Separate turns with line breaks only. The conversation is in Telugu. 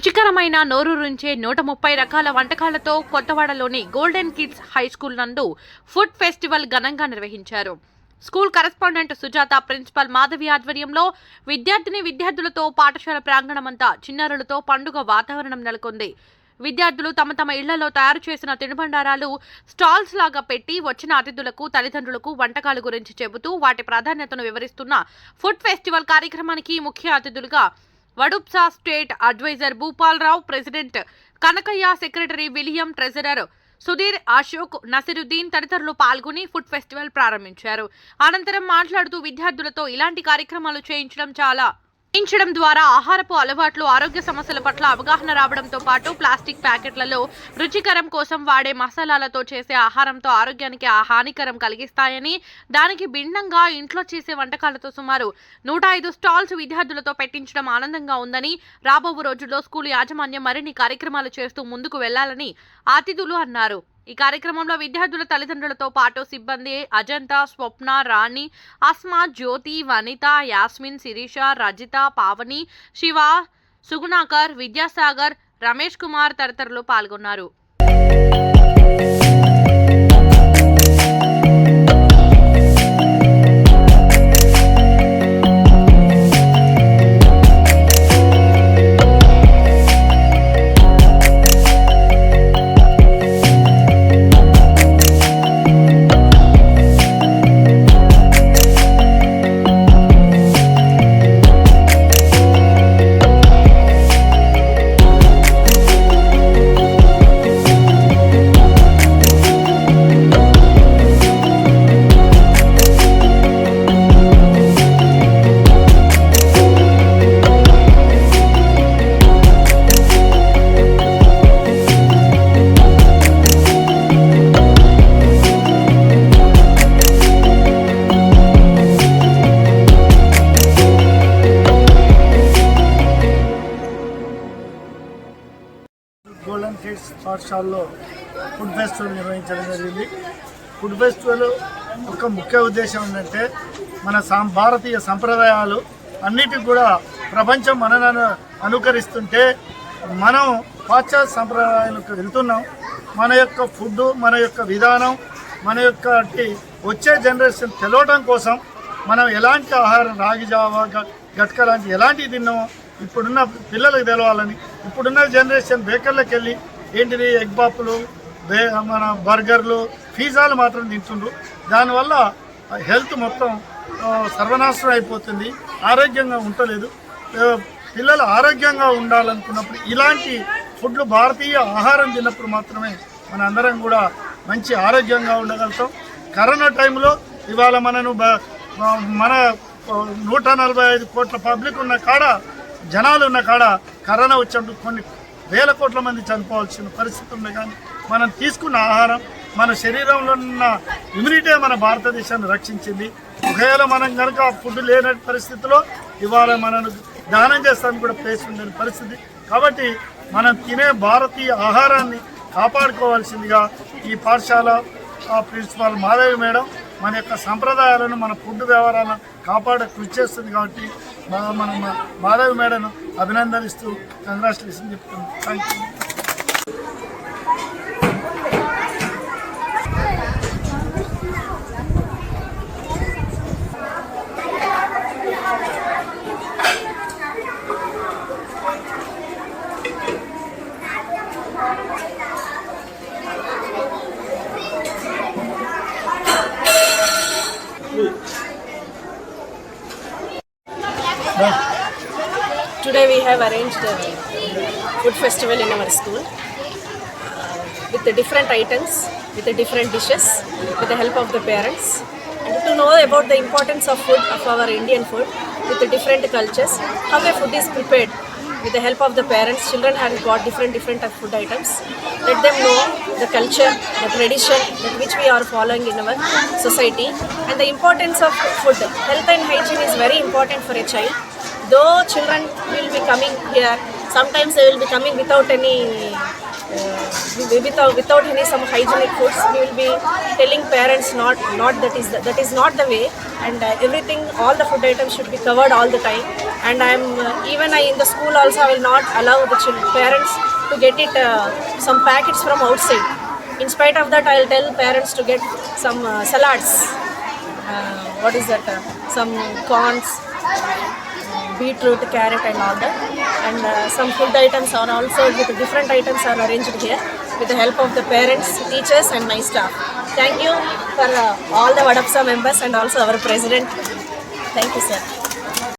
రుచికరమైన నోరు రుంచే నూట ముప్పై రకాల వంటకాలతో కొత్తవాడలోని గోల్డెన్ కిడ్స్ హై స్కూల్ నందు ఫుడ్ ఫెస్టివల్ ఘనంగా నిర్వహించారు. School correspondent Sujatha principal Madhavi ఆధ్వర్యంలో విద్యార్థిని విద్యార్థులతో పాఠశాల ప్రాంగణమంతా చిన్నారులతో పండుగ వాతావరణం నెలకొంది. విద్యార్థులు తమ తమ ఇళ్ళలో తయారు చేసిన తినుబండారాలు స్టాల్స్ లాగా పెట్టి వచ్చిన అతిథులకు తల్లిదండ్రులకు వంటకాల గురించి చెబుతూ వాటి ప్రాధాన్యతను వివరిస్తున్న ఫుడ్ ఫెస్టివల్ కార్యక్రమానికి ముఖ్య అతిథులుగా వడుప్సా state advisor Bhupalrao president Kanakayya secretary William treasurer Sudheer Ashok Nasiruddin తదితరులు పాల్గొని ఫుడ్ ఫెస్టివల్ ప్రారంభించారు. అనంతరం మాట్లాడుతూ విద్యార్థులతో ఇలాంటి కార్యక్రమాలు చేయించడం చాలా చేయించడం ద్వారా ఆహారపు అలవాట్లు ఆరోగ్య సమస్యల పట్ల అవగాహన రావడంతో పాటు ప్లాస్టిక్ ప్యాకెట్లలో రుచికరం కోసం వాడే మసాలాలతో చేసే ఆహారంతో ఆరోగ్యానికి హానికరం కలిగిస్తాయని దానికి భిన్నంగా ఇంట్లో చేసే వంటకాలతో సుమారు నూట ఐదు స్టాల్స్ విద్యార్థులతో పెట్టించడం ఆనందంగా ఉందని రాబో రోజుల్లో స్కూల్ యాజమాన్యం మరిన్ని కార్యక్రమాలు చేస్తూ ముందుకు వెళ్ళాలని అతిథులు అన్నారు. ఈ కార్యక్రమంలో విద్యార్థుల తల్లిదండ్రులతో పాటు సిబ్బంది అజంతా స్వప్న రాణి ఆస్మా జ్యోతి వనిత యాస్మిన్ శిరీష రజిత పావని శివ సుగుణాకర్ విద్యాసాగర్ రమేష్ కుమార్ తదితరులు పాల్గొన్నారు.
పాఠశాలలో ఫుడ్ ఫెస్టివల్ నిర్వహించడం జరిగింది. ఫుడ్ ఫెస్టివల్ ఒక ముఖ్య ఉద్దేశం ఏంటంటే మన సాం భారతీయ సంప్రదాయాలు అన్నిటికి కూడా ప్రపంచం మనను అనుకరిస్తుంటే మనం పాశ్చాత్య సంప్రదాయాలకు వెళ్తున్నాం. మన యొక్క ఫుడ్ మన యొక్క విధానం మన యొక్క వచ్చే జనరేషన్ తెలవడం కోసం మనం ఎలాంటి ఆహారం రాగి జావా గట్క లాంటి ఎలాంటివి తిన్నామో ఇప్పుడున్న పిల్లలకు తెలవాలని ఇప్పుడున్న జనరేషన్ బేకర్లకు వెళ్ళి ఏంటిది? ఎగ్ పాపులు బే మన బర్గర్లు పిజ్జాలు మాత్రం తింటుండ్రు. దానివల్ల హెల్త్ మొత్తం సర్వనాశనం అయిపోతుంది. ఆరోగ్యంగా ఉండలేదు పిల్లలు ఆరోగ్యంగా ఉండాలనుకున్నప్పుడు ఇలాంటి ఫుడ్లు భారతీయ ఆహారం తిన్నప్పుడు మాత్రమే మన అందరం కూడా మంచి ఆరోగ్యంగా ఉండగలుగుతాం. కరోనా టైంలో ఇవాళ మనను బ- మన నూట నలభై ఐదు కోట్ల పబ్లిక్ ఉన్న కాడ జనాలు ఉన్న కాడ కరోనా వచ్చినప్పుడు కొన్ని వేల కోట్ల మంది చనిపోవాల్సిన పరిస్థితి ఉంది. కానీ మనం తీసుకున్న ఆహారం మన శరీరంలో ఉన్న ఇమ్యూనిటీ మన భారతదేశాన్ని రక్షించింది. ఒకవేళ మనం కనుక ఫుడ్ లేని పరిస్థితిలో ఇవాళ మనను దానం చేస్తానికి కూడా ప్లేస్ ఉండని పరిస్థితి. కాబట్టి మనం తినే భారతీయ ఆహారాన్ని కాపాడుకోవాల్సిందిగా ఈ పాఠశాల ప్రిన్సిపాల్ మాధవి మేడం మన యొక్క సంప్రదాయాలను మన ఫుడ్ వ్యవహారాలను కాపాడే కృషి చేస్తుంది. కాబట్టి మనం మాధవి మేడం అభినందనిస్తూ కంగ్రాచులేషన్ చెప్తున్నాం thank you
have arranged a food festival in our school uh, with the different items, with the different dishes, with the help of the parents. And to know about the importance of food, of our Indian food, with the different cultures, how the food is prepared. With the help of the parents, children have got different different food items. Let them know the culture, the tradition that which we are following in our society, and the importance of food. Health and hygiene is very important for a child though children will be coming here sometimes they will be coming without any uh, without, without any some hygienic foods. We will be telling parents not not that is the, that is not the way. And uh, everything all the food items should be covered all the time. And i am uh, even i in the school also i will not allow the children, parents to get it uh, some packets from outside. In spite of that i'll tell parents to get some uh, salads. Uh, what is that uh, some corns beetroot, carrot and all that. And uh, some food items are also with different items are arranged here with the help of the parents, teachers and my staff. Thank you for uh, all the Vadapsa members and also our president. Thank you sir.